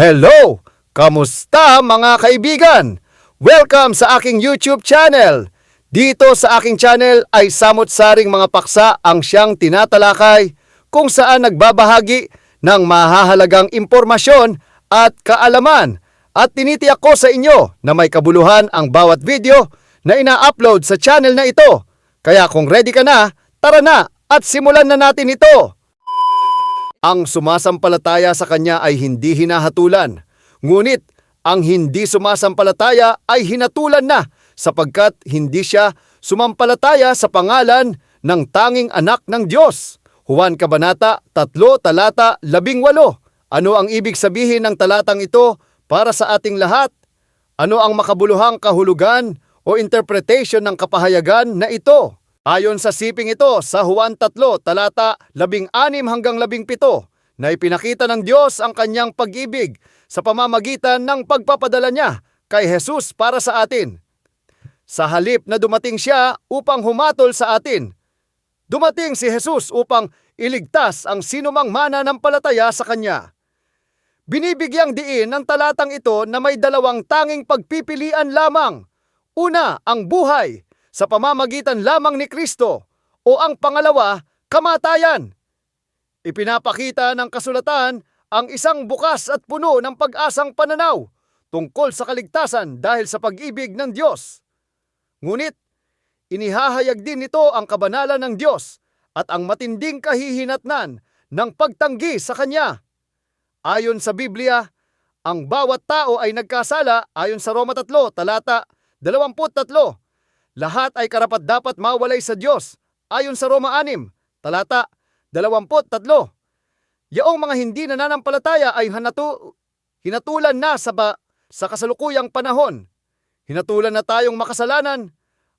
Hello! Kamusta mga kaibigan? Welcome sa aking YouTube channel. Dito sa aking channel ay samot-saring mga paksa ang siyang tinatalakay kung saan nagbabahagi ng mahahalagang impormasyon at kaalaman at tinitiyak ko sa inyo na may kabuluhan ang bawat video na ina-upload sa channel na ito. Kaya kung ready ka na, tara na at simulan na natin ito. Ang sumasampalataya sa kanya ay hindi hinahatulan. Ngunit ang hindi sumasampalataya ay hinatulan na sapagkat hindi siya sumampalataya sa pangalan ng tanging anak ng Diyos. Juan Kabanata 3 talata 18. Ano ang ibig sabihin ng talatang ito para sa ating lahat? Ano ang makabuluhang kahulugan o interpretation ng kapahayagan na ito? Ayon sa siping ito sa Juan 3 talata 16 hanggang 17 na ipinakita ng Diyos ang kanyang pag-ibig sa pamamagitan ng pagpapadala niya kay Jesus para sa atin. Sa halip na dumating siya upang humatol sa atin, dumating si Jesus upang iligtas ang sinumang mananampalataya sa kanya. Binibigyang diin ng talatang ito na may dalawang tanging pagpipilian lamang. Una, ang buhay sa pamamagitan lamang ni Kristo o ang pangalawa, kamatayan. Ipinapakita ng kasulatan ang isang bukas at puno ng pag-asang pananaw tungkol sa kaligtasan dahil sa pag-ibig ng Diyos. Ngunit, inihahayag din nito ang kabanalan ng Diyos at ang matinding kahihinatnan ng pagtanggi sa Kanya. Ayon sa Biblia, ang bawat tao ay nagkasala ayon sa Roma 3, talata 23. Lahat ay karapat dapat mawalay sa Diyos ayon sa Roma 6, talata 23. Yaong mga hindi nananampalataya ay hanatu, hinatulan na sa, ba, sa kasalukuyang panahon. Hinatulan na tayong makasalanan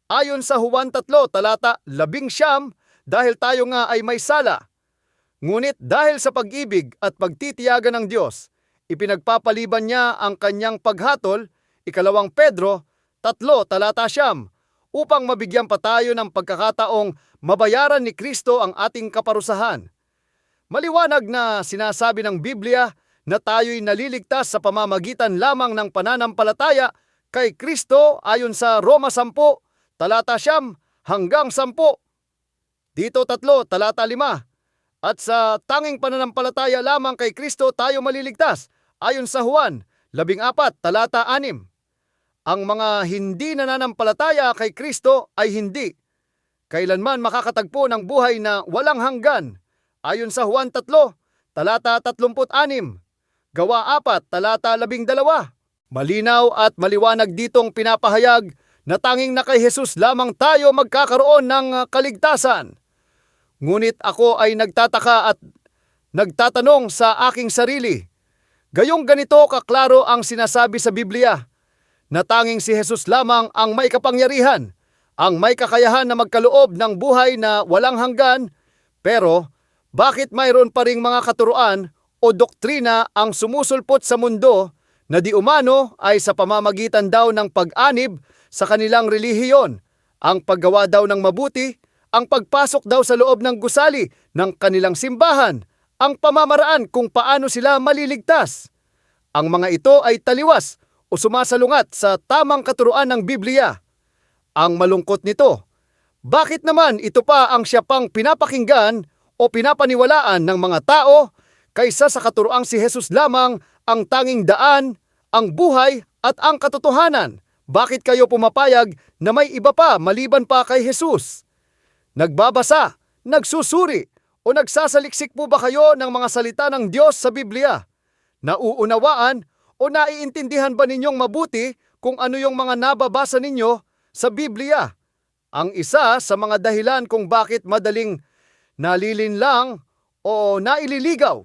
ayon sa Juan 3, talata 11 dahil tayo nga ay may sala. Ngunit dahil sa pag-ibig at pagtitiyaga ng Diyos, ipinagpapaliban niya ang kanyang paghatol, ikalawang Pedro, tatlo talata siyam, upang mabigyan pa tayo ng pagkakataong mabayaran ni Kristo ang ating kaparusahan. Maliwanag na sinasabi ng Biblia na tayo'y naliligtas sa pamamagitan lamang ng pananampalataya kay Kristo ayon sa Roma 10, talata siyam hanggang 10. Dito tatlo, talata 5. At sa tanging pananampalataya lamang kay Kristo tayo maliligtas ayon sa Juan 14, talata 6. Ang mga hindi nananampalataya kay Kristo ay hindi kailanman makakatagpo ng buhay na walang hanggan ayon sa Juan 3, talata 36. Gawa 4, talata 12. Malinaw at maliwanag ditong pinapahayag na tanging na kay Jesus lamang tayo magkakaroon ng kaligtasan. Ngunit ako ay nagtataka at nagtatanong sa aking sarili, gayong ganito kaklaro ang sinasabi sa Biblia, na tanging si Jesus lamang ang may kapangyarihan, ang may kakayahan na magkaloob ng buhay na walang hanggan, pero bakit mayroon pa ring mga katuruan o doktrina ang sumusulpot sa mundo na di umano ay sa pamamagitan daw ng pag-anib sa kanilang relihiyon, ang paggawa daw ng mabuti, ang pagpasok daw sa loob ng gusali ng kanilang simbahan, ang pamamaraan kung paano sila maliligtas. Ang mga ito ay taliwas o sumasalungat sa tamang katuruan ng Biblia. Ang malungkot nito, bakit naman ito pa ang siya pang pinapakinggan o pinapaniwalaan ng mga tao kaysa sa katuroang si Jesus lamang ang tanging daan, ang buhay at ang katotohanan? Bakit kayo pumapayag na may iba pa maliban pa kay Jesus? Nagbabasa, nagsusuri, o nagsasaliksik po ba kayo ng mga salita ng Diyos sa Biblia? Nauunawaan o naiintindihan ba ninyong mabuti kung ano yung mga nababasa ninyo sa Biblia? Ang isa sa mga dahilan kung bakit madaling nalilinlang o naililigaw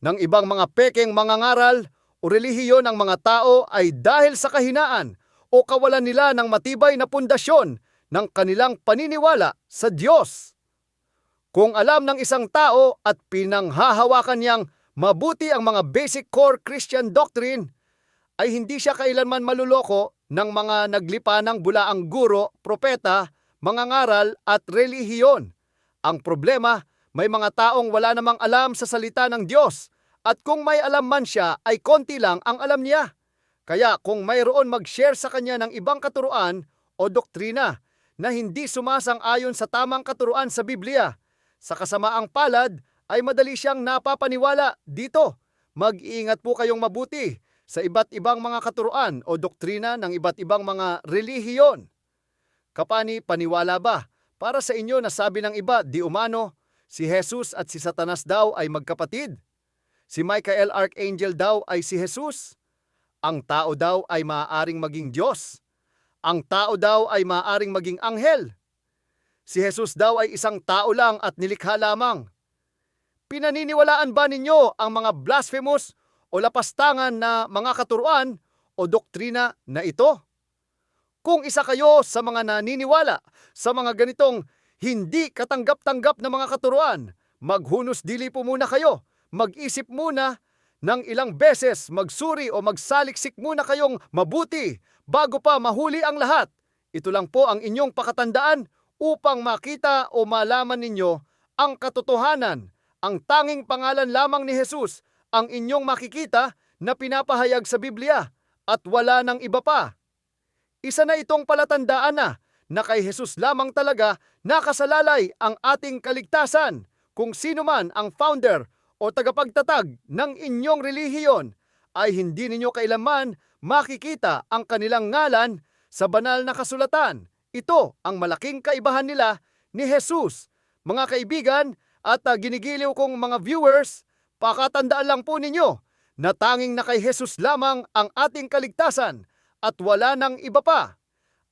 ng ibang mga pekeng mangangaral o relihiyon ng mga tao ay dahil sa kahinaan o kawalan nila ng matibay na pundasyon ng kanilang paniniwala sa Diyos. Kung alam ng isang tao at pinanghahawakan niyang mabuti ang mga basic core Christian doctrine, ay hindi siya kailanman maluloko ng mga naglipa ng bulaang guro, propeta, mga ngaral at relihiyon. Ang problema, may mga taong wala namang alam sa salita ng Diyos At kung may alam man siya, ay konti lang ang alam niya. Kaya kung mayroon mag-share sa kanya ng ibang katuruan o doktrina na hindi sumasang-ayon sa tamang katuruan sa Biblia, sa kasamaang palad ay madali siyang napapaniwala dito. Mag-iingat po kayong mabuti sa iba't ibang mga katuruan o doktrina ng iba't ibang mga relihiyon. Kapani paniwala ba? Para sa inyo na sabi ng iba, di umano, si Jesus at si Satanas daw ay magkapatid. Si Michael Archangel daw ay si Jesus. Ang tao daw ay maaaring maging Diyos. Ang tao daw ay maaaring maging anghel. Si Jesus daw ay isang tao lang at nilikha lamang. Pinaniniwalaan ba ninyo ang mga blasphemous o lapastangan na mga katuruan o doktrina na ito? Kung isa kayo sa mga naniniwala sa mga ganitong hindi katanggap-tanggap na mga katuruan, maghunos dili po muna kayo. Mag-isip muna ng ilang beses, magsuri o magsaliksik muna kayong mabuti bago pa mahuli ang lahat. Ito lang po ang inyong pakatandaan upang makita o malaman ninyo ang katotohanan. Ang tanging pangalan lamang ni Jesus ang inyong makikita na pinapahayag sa Biblia at wala ng iba pa. Isa na itong palatandaan na na kay Jesus lamang talaga nakasalalay ang ating kaligtasan. Kung sino man ang founder o tagapagtatag ng inyong relihiyon ay hindi ninyo kailanman makikita ang kanilang ngalan sa banal na kasulatan. Ito ang malaking kaibahan nila ni Jesus. Mga kaibigan at uh, ginigiliw kong mga viewers, pakatandaan lang po ninyo na tanging na kay Jesus lamang ang ating kaligtasan at wala nang iba pa.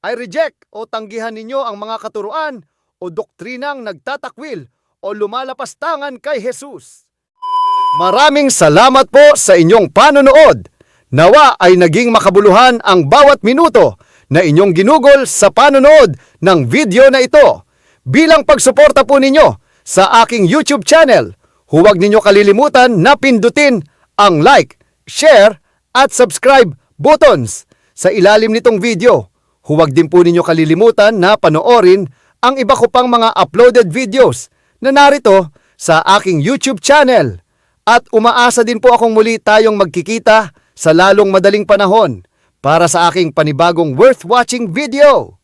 I reject o tanggihan ninyo ang mga katuruan o doktrinang nagtatakwil o lumalapastangan kay Jesus. Maraming salamat po sa inyong panonood. Nawa ay naging makabuluhan ang bawat minuto na inyong ginugol sa panonood ng video na ito. Bilang pagsuporta po ninyo sa aking YouTube channel, huwag ninyo kalilimutan na pindutin ang like, share at subscribe buttons sa ilalim nitong video. Huwag din po ninyo kalilimutan na panoorin ang iba ko pang mga uploaded videos na narito sa aking YouTube channel. At umaasa din po akong muli tayong magkikita sa lalong madaling panahon para sa aking panibagong worth watching video.